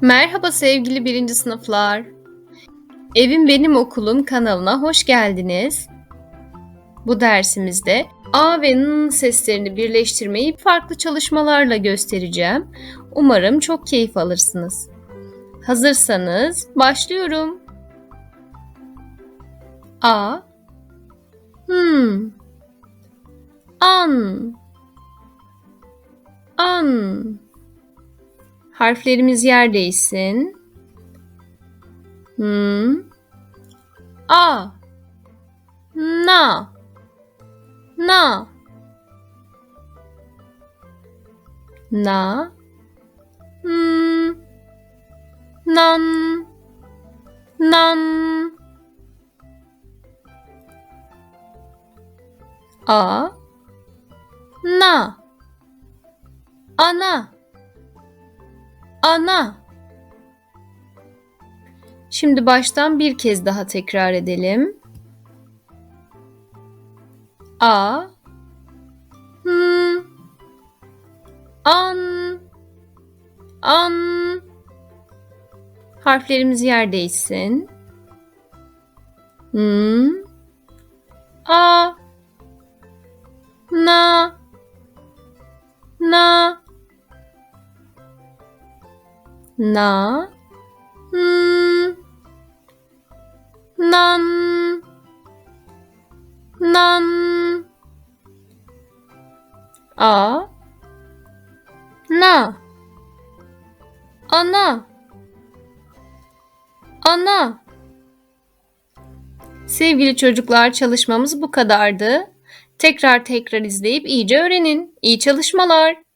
Merhaba sevgili birinci sınıflar. Evim Benim Okulum kanalına hoş geldiniz. Bu dersimizde A ve N seslerini birleştirmeyi farklı çalışmalarla göstereceğim. Umarım çok keyif alırsınız. Hazırsanız başlıyorum. A Hmm An An Harflerimiz yer değişsin. Hmm. A. Na. Na. Na. Hmm. Nan. Nan. A. Na. Ana. Ana. Şimdi baştan bir kez daha tekrar edelim. A. Hmm, an. An. Harflerimiz yer değişsin. Hmm, a. Na. Na na. Hmm, nan. Nan. A. Na. Ana. Ana. Sevgili çocuklar çalışmamız bu kadardı. Tekrar tekrar izleyip iyice öğrenin. İyi çalışmalar.